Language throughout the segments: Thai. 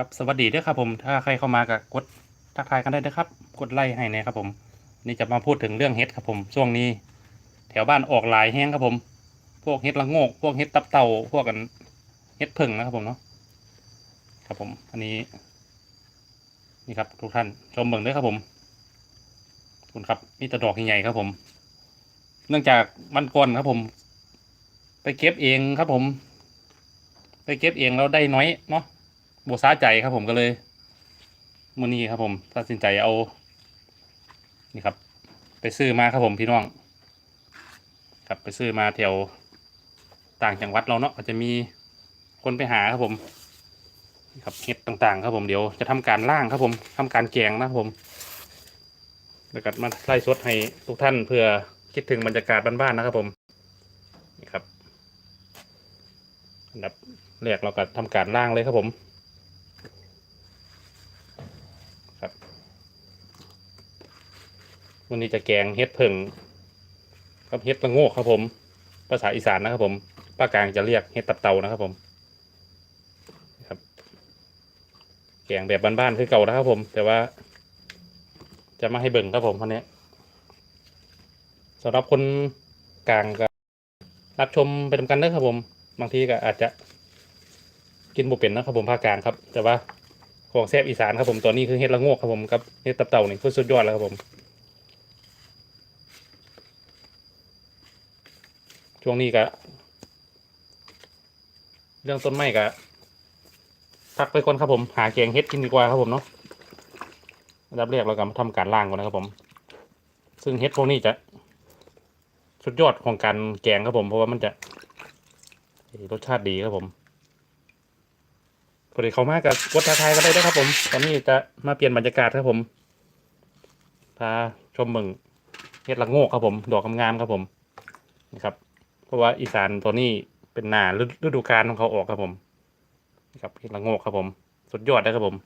ครับสวัสดีด้วยครับผมถ้าใครเข้ามาก็กดทักทายกันได้นะครับ กดไลค์ให้นะครับผม นี่จะมาพูดถึงเรื่องเฮ็ดครับผมช่วงนี้ แถวบ้านออกหลายแห้งครับผม พวกเฮ็ดละโงก พวกเฮ็ดตับเต่าพวกกันเฮ็ดผึ่งนะครับผมเนาะครับผมอันนี้ นี่ครับทุกท่านชมเบิ่งด้วยครับผมขอบคุณครับมีแตะดอกใหญ่ๆครับผม เนื่องจากวันก่อนครับผม ไปเก็บเองครับผม ไปเก็บเองแล้วได้น้อยเนาะ บซาใจครับผมก็เลยมื่อนี้ครับผมตัดสินใจเอานี่ครับ ไปซื้อมาครับผมพี่น้อง ครับไปซื้อมาแถวต่างจังหวัดเราเนาะก็จะมีคนไปหาครับผมครับเห็ดต่างๆ ครับผมเดี๋ยวจะทำการล่างครับผมทำการแกงนะครับผมแล้วก็มาไล่สดให้ทุกท่านเพื่อคิดถึงบรรยากาศบ้านๆนะครับผมนี่ครับอันดับแรกเราก็ทำการล่างเลยครับผม ครับ วันนี้จะแกงเฮ็ดเผิงกับเฮ็ดละโงกครับผม ภาษาอีสานนะครับผมภาคกลางจะเรียกเฮ็ดตับเตานะครับผมครับ แกงแบบบ้านๆคือเก่านะครับผม แต่ว่า จะมาให้เบิ่งครับผมวันนี้สำหรับคนกลางก็รับชมไปทำกันเด้อครับผม บางทีก็อาจจะกินบุเป็นนะครับผมภาคกลางครับ แต่ว่าของแซ่บอีสานครับผมตัวนี้คือเฮ็ดละโงกครับผมกับเฮ็ดตับเต่านี่คือสุดยอดแล้วครับผม ช่วงนี้ก็เรื่องต้นไม้ก็พักไปก่อนครับผม หาแกงเฮ็ดกินดีกว่าครับผมเนาะอันดับแรกเราก็มาทำการล่างก่อนนะครับผม ซึ่งเฮ็ดพวกนี้จะสุดยอดของการแกงครับผม เพราะว่ามันจะรสชาติดีครับผมพอดีเขามากับกดทักทายก็ได้ด้วยครับผม ตอนนี้จะมาเปลี่ยนบรรยากาศครับผม พาชมเมืองเฮ็ดละโงกครับผม ดอกงามๆครับผมนี่ครับ เพราะว่าอีสานตัวนี้เป็นหนาฤดูกาลของเขาออกครับผมนี่ครับเฮ็ดละโงกครับผม สุดยอดนะครับผม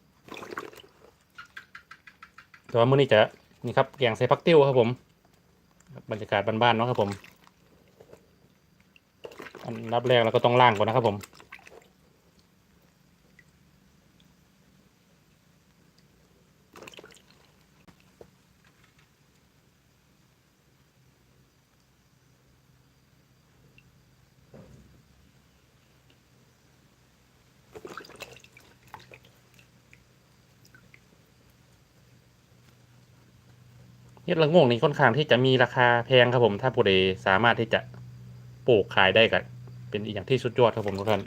แต่ว่ามื้อนี้จะนี่ครับแกงใส่ผักติ้วครับผมบรรยากาศบ้านๆเนาะครับผม อันดับแรกเราก็ต้องล่างก่อนนะครับผม ดละโงนี่ค่อนข้างที่จะมีราคาแพงครับผม ถ้าผู้ใดสามารถที่จะปลูกขายได้ก็เป็นอีกอย่างที่สุดยอดครับผมทุกท่าน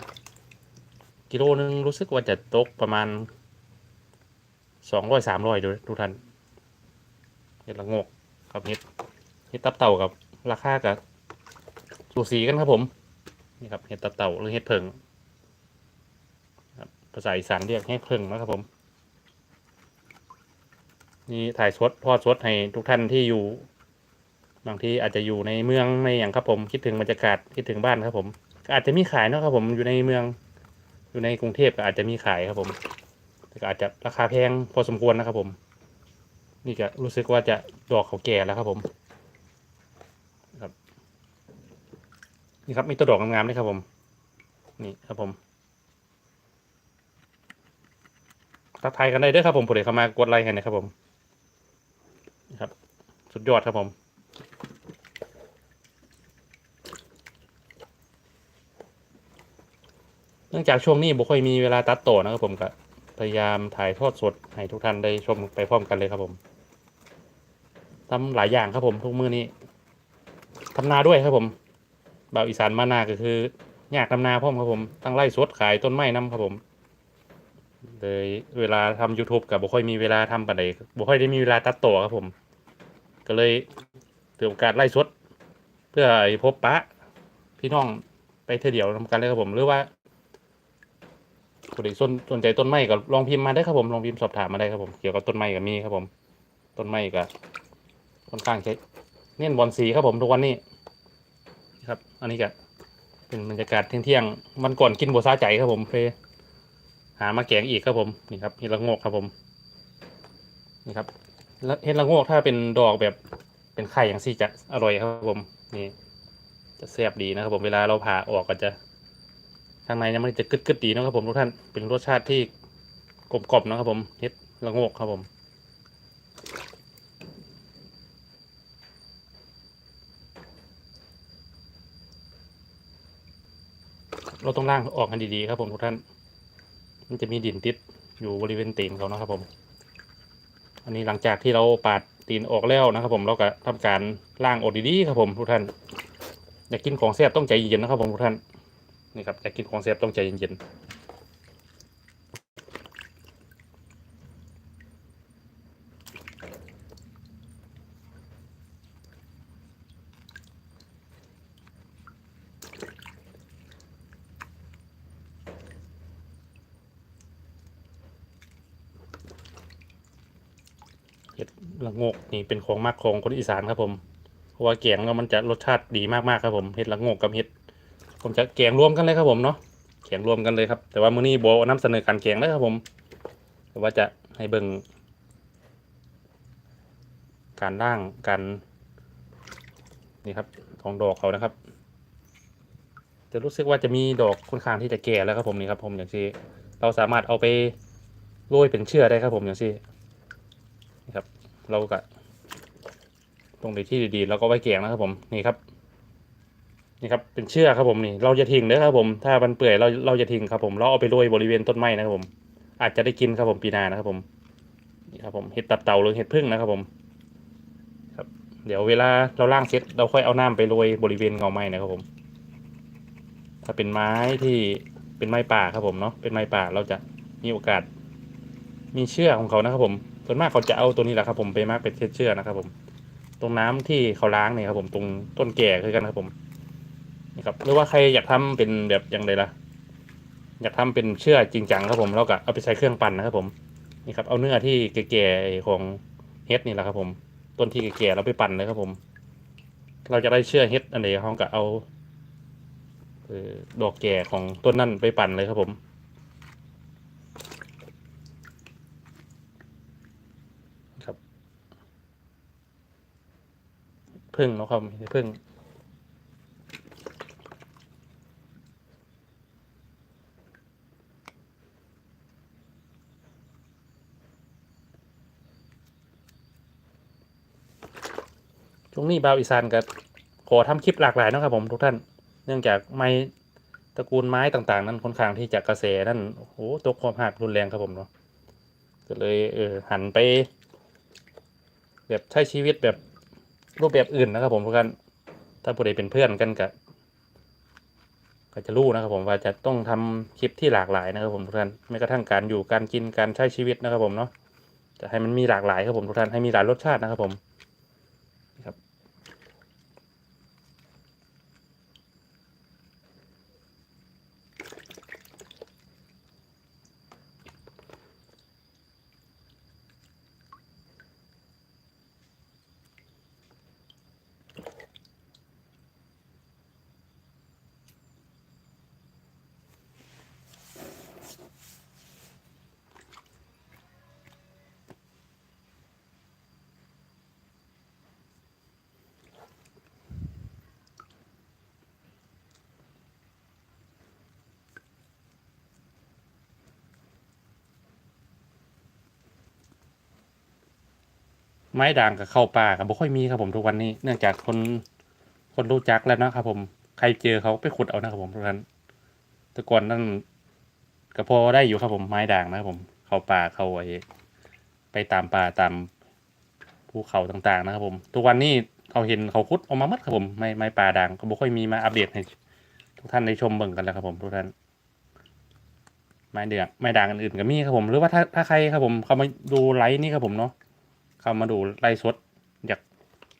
กิโลนึงรู้สึกว่าจะตกประมาณสองร้อยสามร้อยดูทุกท่านเห็ดละงกครับเห็ดเห็ดตับเต่ากับราคากับสูสีกันครับผมนี่ครับเห็ดตับเต่าหรือเห็ดเพิงครับภาษาอีสานเรียกเห็ดเพิงนะครับผม นี่ถ่ายสดทอดสดให้ทุกท่านที่อยู่ บางที่อาจจะอยู่ในเมืองในอย่างครับผมคิดถึงบรรยากาศคิดถึงบ้านครับผม อาจจะมีขายเนาะครับผมอยู่ในเมือง อยู่ในกรุงเทพก็อาจจะมีขายครับผมแต่ก็อาจจะราคาแพงพอสมควรนะครับผม นี่ก็รู้สึกว่าจะดอกเขาแก่แล้วครับผมครับ นี่ครับมีตัวดอกงามๆด้วยครับผม นี่ครับผมทักทายกันได้ด้วยครับผมผู้ใดเข้ามากดไลค์ให้นะครับผม ครับ สุดยอดครับผมเนื่องจากช่วงนี้บุค่อยมีเวลาตัดต่อนะครับผมก็พยายามถ่ายทอดสดให้ทุกท่านได้ชมไปพร้อมกันเลยครับผมทำหลายอย่างครับผมทุกมือนี้ทำนาด้วยครับผมบ่าวอีสานมานาก็คืออยากทำนาพร้อมครับผมตั้งไร่สดขายต้นไม้น้ำครับผม เลยเวลาทำ YouTube กับบ่ค่อยมีเวลาทำปานใดบ่ค่อยได้มีเวลาตัดต่อครับผม ก็เลยถือโอกาสไล่สด เพื่อพบปะ พี่น้องไปเที่ยวเดียวทำกันเลยครับผม หรือว่าผู้ใดสนสนใจต้นไม้ก็ลองพิมพ์มาได้ครับผมลองพิมพ์สอบถามมาได้ครับผมเกี่ยวกับต้นไม้ก็มีครับผม ต้นไม้ก็ค่อนข้างใช้เน้นบอลสีครับผมทุกวันนี้ ครับ อันนี้ก็เป็นบรรยากาศเที่ยงๆวันก่อนกินบัวซาใจครับผมเพล หามาแกงอีกครับผมนี่ครับเห็ดละโงกครับผมนี่ครับแล้วเห็ดละโงกถ้าเป็นดอกแบบเป็นไข่อย่างซี่จะอร่อยครับผมนี่จะแซ่บดีนะครับผมเวลาเราผ่าออกก็จะข้างในเนี่ยมันจะกึดกึดดีนะครับผมทุกท่านเป็นรสชาติที่กลมๆนะครับผมเฮ็ดละโงกครับผมเราต้องล่างออกกันดีๆครับผมทุกท่าน มันจะมีดินติดอยู่บริเวณตีนเขานะครับผม อันนี้หลังจากที่เราปาดตีนออกแล้วนะครับ ผมเราก็ทำการล่างออกดีๆครับผมทุกท่าน อยากกินของแซ่บต้องใจเย็นๆนะครับผมทุกท่านนี่ครับอยากกินของแซ่บต้องใจเย็นๆเห็ดละโงก นี่เป็นของมากของคนอีสานครับผมเพราะว่าแกงแล้วมันจะรสชาติดีมากๆครับผมเห็ดละงกกับเห็ด ผมจะแกงรวมกันเลยครับผมเนาะแกงรวมกันเลยครับ แต่ว่ามื้อนี้โบนำเสนอการแกงเลยครับผมแต่ว่าจะให้เบิ่งการร่างการนี่ครับของดอกเขานะครับ จะรู้สึกว่าจะมีดอกค่อนข้างที่จะแก่แล้วครับผมนี่ครับผมอย่างที่เราสามารถเอาไปโรยเป็นเชื่อได้ครับผมอย่างที่นี่ครับ เราก็ ตรงในที่ดีๆแล้วก็ไว้แกงนะครับผมนี่ครับนี่ครับเป็นเชือกครับผมนี่เราจะทิ้งนะครับผมถ้ามันเปื่อยเราเราจะทิ้งครับผมเราเอาไปโรยบริเวณต้นไม้นะครับผม อาจจะได้กินครับผมปีนานะครับผมนี่ครับผมเห็ดตับเต่าหรือเห็ดพึ่งนะครับผมครับ เดี๋ยวเวลาเราล่างเสร็จเราค่อยเอาน้ำไปโรยบริเวณเงาไม้นะครับผม ถ้าเป็นไม้ที่เป็นไม้ป่าครับผมเนาะเป็นไม้ป่าเราจะมีโอกาส มีเชือกของเขานะครับผมส่วนมากเขาจะเอาตัวนี้แหละครับผมไปมากเป็นเชือกนะครับผม ตรงน้ำที่เขาล้างเนี่ยครับผมตรงต้นแก่คือกันครับผมนะครับหรือว่าใครอยากทำเป็นแบบอย่างไรล่ะ อยากทำเป็นเชื่อกจริงจังครับผมแล้วก็เอาไปใช้เครื่องปั่นนะครับผมนี่ครับเอาเนื้อที่แก่ๆของเฮ็ดนี่แหละครับผมต้นที่แก่ๆเราไปปั่นเลยครับผม เราจะได้เชื่อกเฮ็ดอันไหนเขาก็เอาดอกแก่ของต้นนั่นไปปั่นเลยครับผม ครับ พึ่งเนาะครับพึ่งช่วงนี้บาวอีสานก็ขอทำคลิปหลากหลายนะครับผมทุกท่าน เนื่องจากไม้ตระกูลไม้ต่างๆ นั้นค่อนข้างที่จะกระแสนั่นโอ้โหตกความหักรุนแรงครับผมเนาะก็เลยเออหันไป แบบใช้ชีวิตแบบ รูปแบบอื่นนะครับ ผมทุกท่านถ้าผู้ใดเป็นเพื่อนกันกับก็จะรู้นะครับ ผมว่าจะต้องทำคลิปที่หลากหลายนะครับ ผมทุกท่านไม่กระทั่งการอยู่การกินการใช้ชีวิตนะครับ ผมเนาะจะให้มันมีหลากหลายครับผมทุกท่านให้มีหลายรสชาตินะครับ ผม ไม้ด่างกับเข้าป่ากับบ่ค่อยมีครับผมทุกวันนี้ เนื่องจากคนคนรู้จักแล้วนะครับผมใครเจอเขาไปขุดเอานะครับผมทุกท่านแต่ก่อนนั่นก็พอได้อยู่ครับผมไม้ด่างนะครับผม เข้าป่าเข้าไอ้ไปตามป่าตามภูเขาต่างๆนะครับผม ทุกวันนี้เขาเห็นเขาขุดออกมาหมัดครับผมไม้ไม้ป่าด่างก็บ่ค่อยมีมาอัปเดตให้ทุกท่านได้ชมเบิ่งกันแล้วครับผมทุกท่านไม้เดือกไม้ด่างอื่นๆก็มีครับผม หรือว่าถ้าถ้าใครครับผมเขามาดูไลฟ์นี่ครับผมเนาะ เข้ามาดูไล่สดอยาก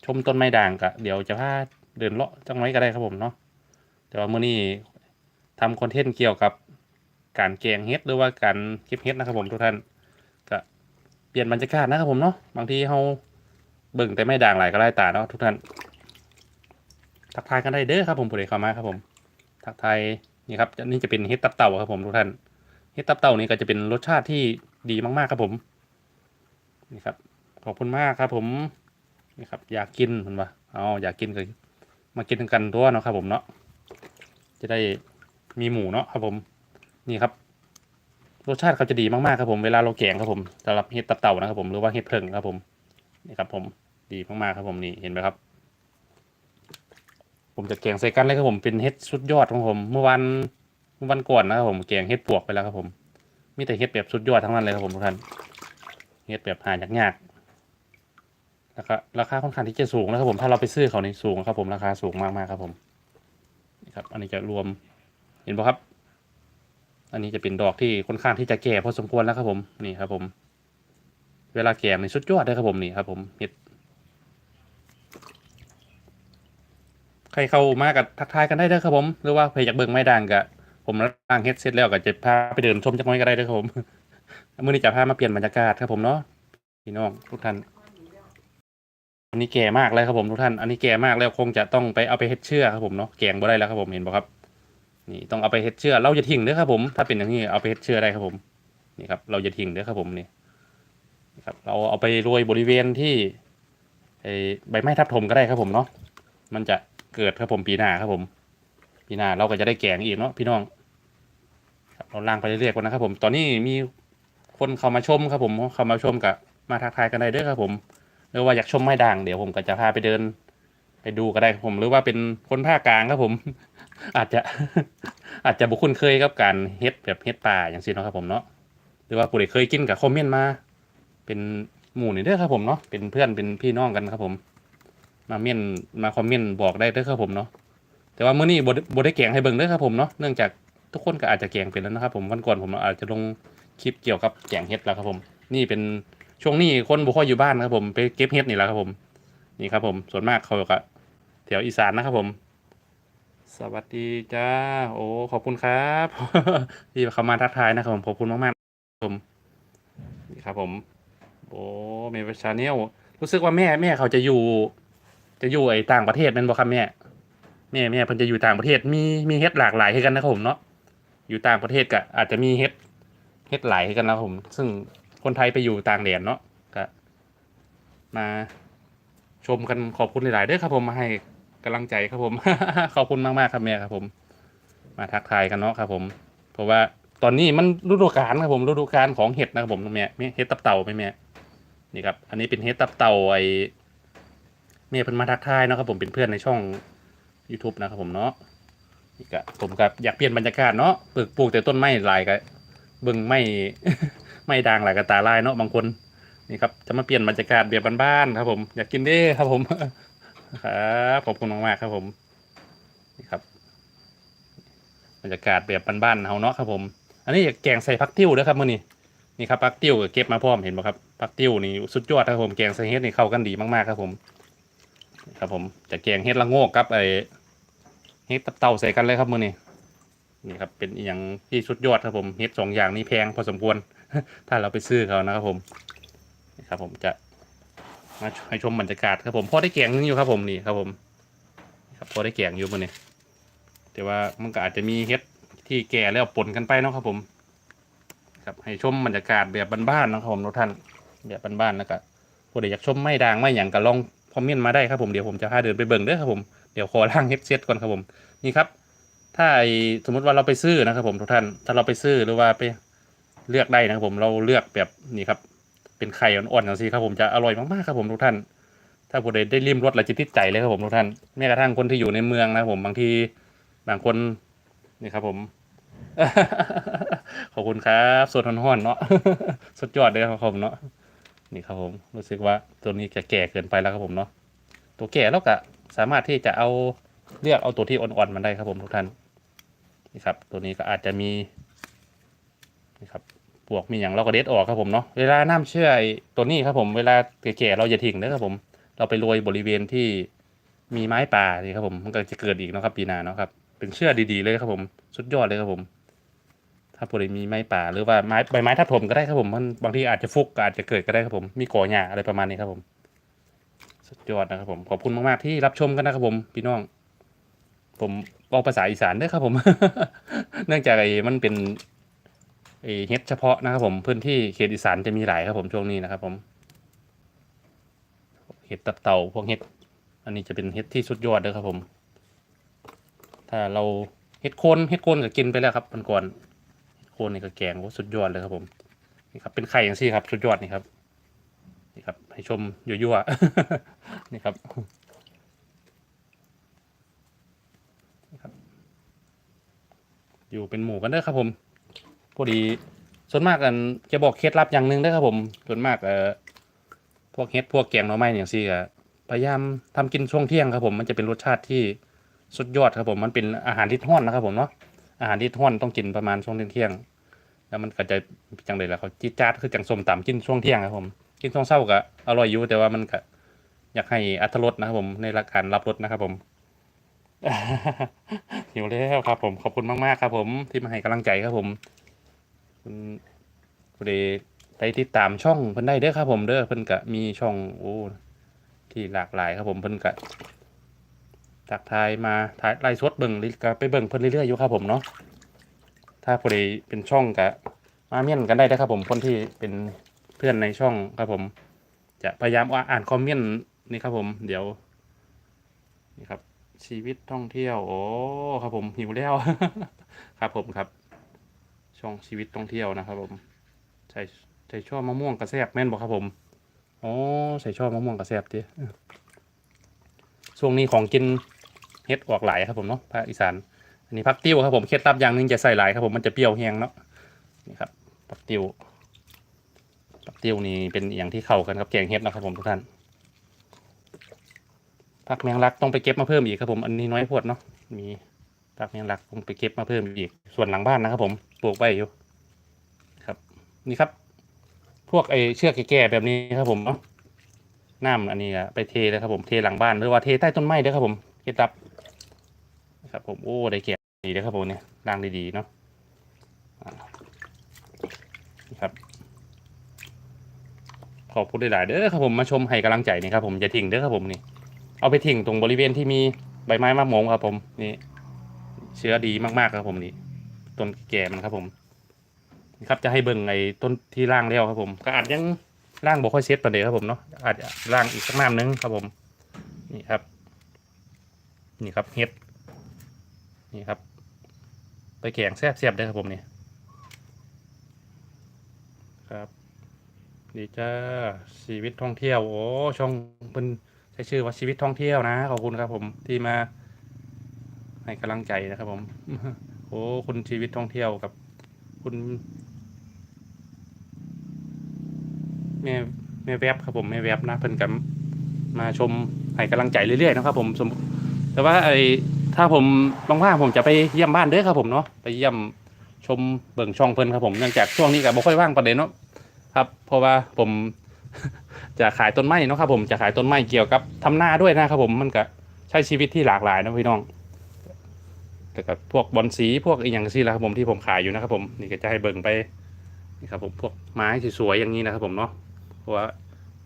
ชมต้นไม้ด่างกะเดี๋ยวจะพาเดินเลาะจังไรก็ได้ครับผมเนาะแต่ว่ามื้อนี้ทำคอนเทนต์เกี่ยวกับการแกงเฮ็ดหรือว่าการเก็บเฮ็ดนะครับผมทุกท่านก็เปลี่ยนบรรยากาศนะครับผมเนาะบางทีเฮาเบิ่งแต่ไม้ด่างหลายก็ได้ตาเนาะทุกท่านทักทายกันได้เด้อครับผมผู้ใดเข้ามาครับผมทักทายนี่ครับนี่จะเป็นเฮ็ดตับเต่าครับผมทุกท่านเฮ็ดตับเต่านี่ก็จะเป็นรสชาติที่ดีมากๆครับผมนี่ครับ ขอบคุณมากครับ ผมนี่ครับ อยากกินเห็นปะเอาอยากกินก็มากินกันตัวเนาะครับ ผมเนาะจะได้มีหมูเนาะครับผมนี่ครับ รสชาติเขาจะดีมากๆครับผมเวลาเราแกงครับผมสำหรับเห็ดตับเต่านะครับผมหรือว่าเห็ดเพิงครับผมนี่ครับ ผมดีมากๆครับผมนี่เห็นไหมครับ ผมจะแกงใส่กันเลยครับผมเป็นเห็ดสุดยอดของผม เมื่อวันเมื่อวันก่อนนะครับผมแกงเห็ดปวกไปแล้วครับผมมีแต่เห็ดแบบสุดยอดทั้งนั้นเลยครับผมทุกท่านเห็ดแบบหายากๆ แล้วก็ราคาค่อนข้างที่จะสูงนะครับผมถ้าเราไปซื้อเขาในสูงครับผมราคาสูงมากๆครับผมนี่ครับ อันนี้จะรวมเห็นปะครับ อันนี้จะเป็นดอกที่ค่อนข้างที่จะแก่พอสมควรแล้วครับผมนี่ครับผม เวลาแก่ในสุดยอดเลยครับผมนี่ครับผมเห็ดใครเข้ามากับทักทายกันได้เด้อครับผม หรือว่าใครอยากเบิ่งไม้ด่างก็ผมร่างเฮ็ดเสร็จแล้วก็จะพาไปเดินชมจักหน้อยก็ได้เด้อครับผมมื้อนี้จะพามาเปลี่ยนบรรยากาศครับผมเนาะพี่น้องทุกท่าน นนี้แก่มากเลยครับผมทุกท่าน อันนี้แก่มากแล้วคงจะต้องไปเอาไปเฮ็ดเชื่อครับผมเนาะแกงบ่ได้แล้วครับผมเห็นบ่ครับ นี่ต้องเอาไปเฮ็ดเชื่อเราจะทิ้งเด้อครับผม ถ้าเป็นอย่างนี้เอาไปเฮ็ดเชื่อได้ครับผม นี่ครับ เราจะทิ้งเด้อครับผมนี่นครับ เราเอาไปโรยบริเวณที่ไอใบไม้ทับถมก็ได้ครับผมเนาะ มันจะเกิดครับผมปีหน้าครับผม ปีหน้าเราก็จะได้แกงอีกเนาะพี่น้องรเราล่างไปเรื่อยๆก่อนนะครับผม ตอนนี้มีคนเข้ามาชมครับผม เข้ามาชมกับมาทักทายกันได้เด้อครับผม รือว่าอยากชมไม้ด่างเดี๋ยวผมก็จะพาไปเดิน ไปดูก็ได้ผมหรือว่าเป็นคนภาคกลางครับผม อาจจะ อาจจะบุคคลเคยกับการเฮ็ดแบบเฮ็ดป่าอย่างซี่เนาะครับผมเนาะหรือว่าผู้ใดเคยกินกับคอมเมนต์มา เป็นหมู่นี่เด้อครับผมเนาะเป็นเพื่อนเป็นพี่น้องกันครับผม มาเม่นมาคอมเมนต์บอกได้เด้อครับผมเนาะแต่ว่ามื้อนี้บ่ได้บ่ได้แกงให้เบิ่งเด้อครับผมเนาะเนื่องจากทุกคนก็อาจจะแกงเป็นแล้วนะครับผมวันก่อนผมอาจจะลงคลิปเกี่ยวกับแกงเฮ็ดแล้วครับผม นี่เป็น ช่วงนี้คนบ่ค่อยอยู่บ้านครับผมไปเก็บเฮ็ดนี่แหละครับผม นี่ครับผมส่วนมากเขาก็แถวอีสานนะครับผม สวัสดีจ้า โอ้ขอบคุณครับที่เข้ามาทักทายนะครับผมขอบคุณมากๆครับผมนี่ครับผม โอ้เมเวชาเนลรู้สึกว่าแม่แม่เขาจะอยู่ จะอยู่ไอ้ต่างประเทศเป็นบ่ครับแม่แม่แม่เพิ่นจะอยู่ต่างประเทศมีมีเฮ็ดหลากหลายให้กันนะครับผมเนาะอยู่ต่างประเทศก็อาจจะมีเฮ็ดเฮ็ดหลายให้กันนะครับผม ซึ่ง คนไทยไปอยู่ต่างแดนเนาะก็มาชมกันขอบคุณหลายๆเด้อครับผมมาให้กำลังใจครับผม ขอบคุณมาก ๆ ครับแม่ครับผม มาทักทายกันเนาะครับผม เพราะว่าตอนนี้มันฤดูกาลครับผมฤดูกาลของเห็ดนะครับผมแม่เห็ดตับเต่าไหมแม่นี่ครับ อันนี้เป็นเห็ดตับเต่าไอแม่เพิ่นมาทักทายเนาะครับผมเป็นเพื่อนในช่อง YouTube นะครับผมเนาะนี่ก็ผมกับอยากเปลี่ยนบรรยากาศเนาะปลูกปลูกแต่ต้นไม้ลายก็เบิ่งไม่ ไม่ดังหลายก็ตาลายเนาะบางคนนี่ครับจะมาเปลี่ยนบรรยากาศแบบบ้านๆครับผมอยากกินด้ครับผมครับขอบคุณมากๆครับผมนี่ครับบรรยากาศแบบบ้านๆเฮาเนาะครับผม อันนี้แกงใส่ผักติ้วเด้อครับมื้อนี้นี่ครับผักติ้วเก็บมาพร้อมเห็นบ่ครับผักติ้วนี่สุดยอดครับผมแกงใส่เฮ็ดนี่เข้ากันดีมากๆครับผมนี่ครับผมจะแกงเฮ็ดละโงกกับไอเฮ็ดตับเต่าใส่กันเลยครับมื้อนี้นี่ครับเป็นอย่างที่สุดยอดครับผมเฮ็ดสองอย่างนี้แพงพอสมควร ถ้าเราไปซื้อเขานะครับผมนี่ครับผมจะมาให้ชมบรรยากาศครับผมพอได้แกงอยู่ครับผมนี่ครับผมครับพอได้แกงอยู่มันนี่แต่ว่ามันก็อาจจะมีเฮ็ดที่แก่แล้วปนกันไปเนาะครับผม ครับให้ชมบรรยากาศแบบบ้านๆนะครับผมทุกท่านแบบบ้านๆแล้วก็ผู้ใดอยากชมไม่ดังไม่อย่างก็ลองคอมเมนต์มาได้ครับผมเดี๋ยวผมจะพาเดินไปเบิ่งเด้อครับผมเดี๋ยวขอล่างเฮ็ดเซตก่อนครับผมนี่ครับ ถ้าสมมติว่าเราไปซื้อนะครับผมทุกท่านถ้าเราไปซื้อหรือว่าไป เลือกได้นะครับผมเราเลือกแบบนี่ครับ เป็นไข่อ่อนๆอย่างนี้ครับผมจะอร่อยมากๆครับผมทุกท่าน ถ้าผู้ใดได้ริมรสละจะติดใจเลยครับผมทุกท่านแม้กระทั่งคนที่อยู่ในเมืองนะครับผมบางทีบางคนนี่ครับผมขอบคุณครับสดห้อนๆเนาะสดยอดเลยครับผมเนาะนี่ครับผมรู้สึกว่าตัวนี้จะแก่เกินไปแล้วครับผมเนาะตัวแก่แล้วก็สามารถที่จะเอาเลือกเอาตัวที่อ่อนๆมันได้ครับผมทุกท่านนี่ครับ ตัวนี้ก็อาจจะมีนี่ครับ ปวกมีอย่างเราก็เด็ดออกครับผมเนาะเวลาน้ำเชื่อตัวนี้ครับผมเวลาแก่ๆเราอย่าทิ้งนะครับผม เราไปโรยบริเวณที่มีไม้ป่านี่ครับผมมันก็จะเกิดอีกเนาะครับปีหน้าเนาะครับเป็นเชื่อดีๆเลยครับผมสุดยอดเลยครับผม ถ้าพอดีมีไม้ป่าหรือว่าไม้ใบไม้ทับถมก็ได้ครับผมมันบางทีอาจจะฟุกอาจจะเกิดก็ได้ครับผม มีก่อหญ้าอะไรประมาณนี้ครับผม สุดยอดนะครับผมขอบคุณมากๆที่รับชมกันนะครับผมพี่น้อง ผมบอกภาษาอีสานด้วยครับผม เนื่องจากไอ้มันเป็น เฮ็ดเฉพาะนะครับผมพื้นที่เขตอีสานจะมีหลายครับผมช่วงนี้นะครับผมเห็ดตับเต่าพวกเห็ด อันนี้จะเป็นเห็ดที่สุดยอดเลยครับผม ถ้าเราเห็ดโคนเห็ดโคนก็กินไปแล้วครับมันก่อนเห็ดโคนนี่ก็แกงโอ้สุดยอดเลยครับผมนี่ครับเป็นไข่อย่างซี่ครับ สุดยอดนี่ครับนี่ครับ ให้ชมยั่วๆนี่ครับนี่ครับอยู่เป็นหมู่กันเด้อครับผม พอดี ส่วนมากกันจะบอกเคล็ดลับอย่างหนึ่งเด้ครับผม ส่วนมากเอ่อพวกเฮ็ดพวกแกงหน่อไม้อย่างซี่ก็พยายามทำกินช่วงเที่ยงครับผมมันจะเป็นรสชาติที่สุดยอดครับผมมันเป็นอาหารที่ท้อนนะครับผมเนาะอาหารที่ท้อนต้องกินประมาณช่วงเที่ยงแล้วมันก็จะจังเลยละเขาจีจาดคือจังส้มตำกินช่วงเที่ยงครับผมกินช่วงเช้าก็อร่อยอยู่แต่ว่ามันก็อยากให้อัตรสนะครับผมในราการรับรสนะครับผมหิวแล้วครับผมขอบคุณมากๆครับผมที่มาให้กำลังใจครับผม คุณคุณเดไปติดตามช่องเพิ่นได้เด้อครับผมเด้อเพิ่นก็มีช่องโอ้ที่หลากหลายครับผมเพิ่นก็ทักทายมาถ่ายไล่สดเบิ่งก็ไปเบิ่งเพิ่นเรื่อยๆอยู่ครับผมเนาะถ้าผู้ใดเป็นช่องก็มาเมียนกันได้เด้อครับผมคนที่เป็นเพื่อนในช่องครับผม จะพยายามอ่านคอมเมนต์นี่ครับผมเดี๋ยวนี่ครับชีวิตท่องเที่ยว โอ้ครับผมหิวแล้ว ครับผมครับ ช่องชีวิตท่องเที่ยวนะครับผมใส่ใส่ช่อมะม่วงกระแซบแม่นบอกครับผมอ๋อใส่ช่อมะม่วงกระแซบดิช่วงนี้ของกินเฮ็ดออกหลายครับผมเนาะภาคอีสานอันนี้ผักติ้วครับผมเคล็ดลับอย่างนึงจะใส่หลายครับผมมันจะเปรี้ยวแห้งเนาะนี่ครับผักติ้วผักติ้วนี่เป็นอย่างที่เข้ากันกับแกงเฮ็ดนะครับผมทุกท่านผักแมงลักต้องไปเก็บมาเพิ่มอีกครับผมอันนี้น้อยโพดเนาะมี ผักแมงหลักต้องไปเก็บมาเพิ่มอีก ส่วนหลังบ้านนะครับ ผมปลูกไว้อยู่ครับ นี่ครับ พวกไอเชือกแก่ๆแบบนี้ครับผมเนาะน้ำอันนี้อะไปเทเลยครับผมเทหลังบ้านหรือว่าเทใต้ต้นไม้ด้วยครับผมเคล็ดลับครับ ผมโอ้ได้แก่ดีนะครับผมเนี่ยล้างดีๆเนาะนี่ครับ ขอบคุณหลายๆเด้อครับผมมาชมให้กำลังใจนี่ครับผมอย่าทิ้งเด้อครับผมนี่ เอาไปทิ้งตรงบริเวณที่มีใบไม้มะม่วงครับผมนี่ เชื้อดีมากๆครับผมนี่ต้นแก่มันครับผมครับจะให้เบิ่งไอ้ต้นที่ร่างแล้วครับผมก็อาจยังร่างบ่ค่อยเซ็ตประเดี๋ยวครับผมเนาะอาจจะร่างอีกสักน้ำนึงครับผม นี่ครับ นี่ครับเฮ็ดนี่ครับ ไปแกงแซ่บๆได้ครับผมนี่ครับดีจ้าชีวิตท่องเที่ยว โอ้ช่องเป็นใช้ชื่อว่าชีวิตท่องเที่ยวนะขอบคุณครับผมที่มา ให้กำลังใจนะครับผมโอ้คุณชีวิตท่องเที่ยวกับ คุณ แม่แม่แวบครับผมแม่แวบนะเพิ่นกับมาชมให้กำลังใจเรื่อยๆนะครับ ผมสมแต่ว่าไอ้ถ้าผมว่างๆผมจะไปเยี่ยมบ้านเด้อครับผมเนาะไปเยี่ยมชมเบิ่งช่องเพิ่นครับผมเนื่องจากช่วงนี้ก็บ่ค่อยว่างประเด็นเนาะครับเพราะว่าผมจะขายต้นไม้เนาะครับผมจะขายต้นไม้เกี่ยวกับทำนาด้วยนะครับผมมันก็ใช้ชีวิตที่หลากหลายนะพี่น้อง แต่กับพวกบอลสีพวกอีกอย่างซี่แหละครับผมที่ผมขายอยู่นะครับผมนี่ก็จะให้เบิ่งไปนี่ครับผมพวกไม้สวยๆอย่างนี้นะครับผมเนาะเพราะว่า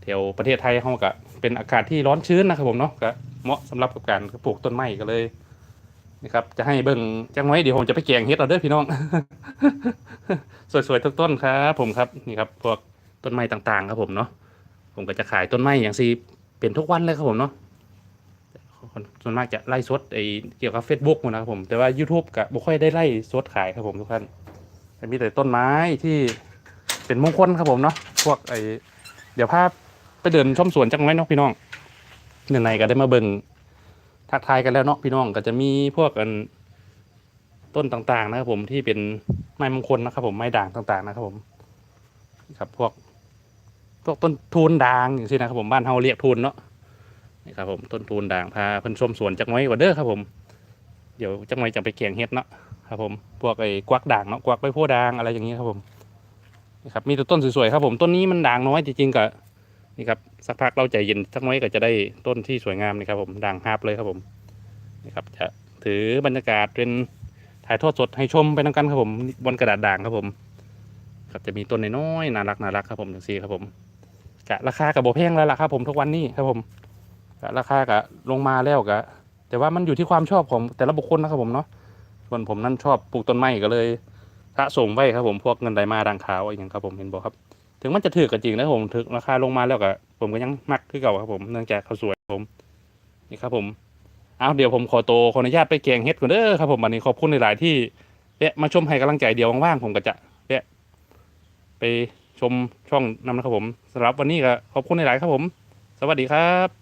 แถวประเทศไทยเขาก็เป็นอากาศที่ร้อนชื้นนะครับผมเนาะก็เหมาะสำหรับกับการปลูกต้นไม้ก็เลยนี่ครับจะให้เบิ่งจังไว้เดี๋ยวผมจะไปแกงเฮ็ดเอาเด้อพี่น้อง สวยๆทุกต้นครับผมครับนี่ครับพวกต้นไม้ต่างๆ ครับผมเนาะผมก็จะขายต้นไม้อย่างซีเป็นทุกวันเลยครับผมเนาะ ส่วนมากจะไล่สดไอเกี่ยวกับ Facebook หมดนะครับผม แต่ว่า YouTube กับบ่ค่อยได้ไล่สดขายครับผมทุกท่านมีแต่ต้นไม้ที่เป็นมงคลครับผมเนาะพวกไอเดี๋ยวภาพไปเดินชมสวนจังไว้เนาะพี่น้องเนื่องในก็ได้มาเบิ่งทักทายกันแล้วเนาะพี่น้องก็จะมีพวกอันต้นต่างๆ นะครับผมที่เป็นไม้มงคลนะครับผมไม้ด่างต่างๆ นะครับผมครับพวกพวกต้นทูนด่างอย่างที่นะครับผมบ้านเฮาเรียกทูนเนาะ นี่ครับผมต้นทูนด่างพาเพิ่นชมสวนจักไว้กว่าเด้อครับผมเดี๋ยวจักไว้จะไปแกงเฮ็ดเนาะครับผมพวกไอ้กวักด่างเนาะกวักใบโพด่างอะไรอย่างนี้ครับผมนี่ครับมีแต่ต้นสวยๆครับผมต้นนี้มันด่างน้อยจริงๆก็นี่ครับสักพักเราใจเย็นสักน้อยก็จะได้ต้นที่สวยงามนี่ครับผมด่างฮาบเลยครับผมนี่ครับจะถือบรรยากาศเป็นถ่ายทอดสดให้ชมไปนังกันครับผมบนกระดาษด่างครับผม ครับจะมีต้นน้อยๆน่ารักน่ารักครับผมจังซี่ครับผมกะราคากับโบแพงแล้วล่ะครับผมทุกวันนี้ครับผม กะราคากะลงมาแล้วกะแต่ว่ามันอยู่ที่ความชอบของแต่ละบุคคลนะครับผมเนาะส่วนผมนั่นชอบปลูกต้นไม้ก็เลยสะสมไว้ครับผมพวกเงินไดมาด่างขาวอะไรอย่างครับผมเห็นบอกครับ ถึงมันจะถือกันจริงนะผมถึงราคาลงมาแล้วกะผมก็ยังมักคือเก่าครับผมเนื่องจากเขาสวยครับผมนี่ครับผมเอาเดี๋ยวผมขอโตขออนุญาตไปแกงเฮ็ดก่อนเด้อครับผมวันนี้ขอบคุณหลายๆที่แวะมาชมให้กำลังใจเดียวว่างๆผมก็จะแวะไปชมช่องนำนะครับผมสำหรับวันนี้ก็ขอบคุณหลายๆครับผม สวัสดีครับ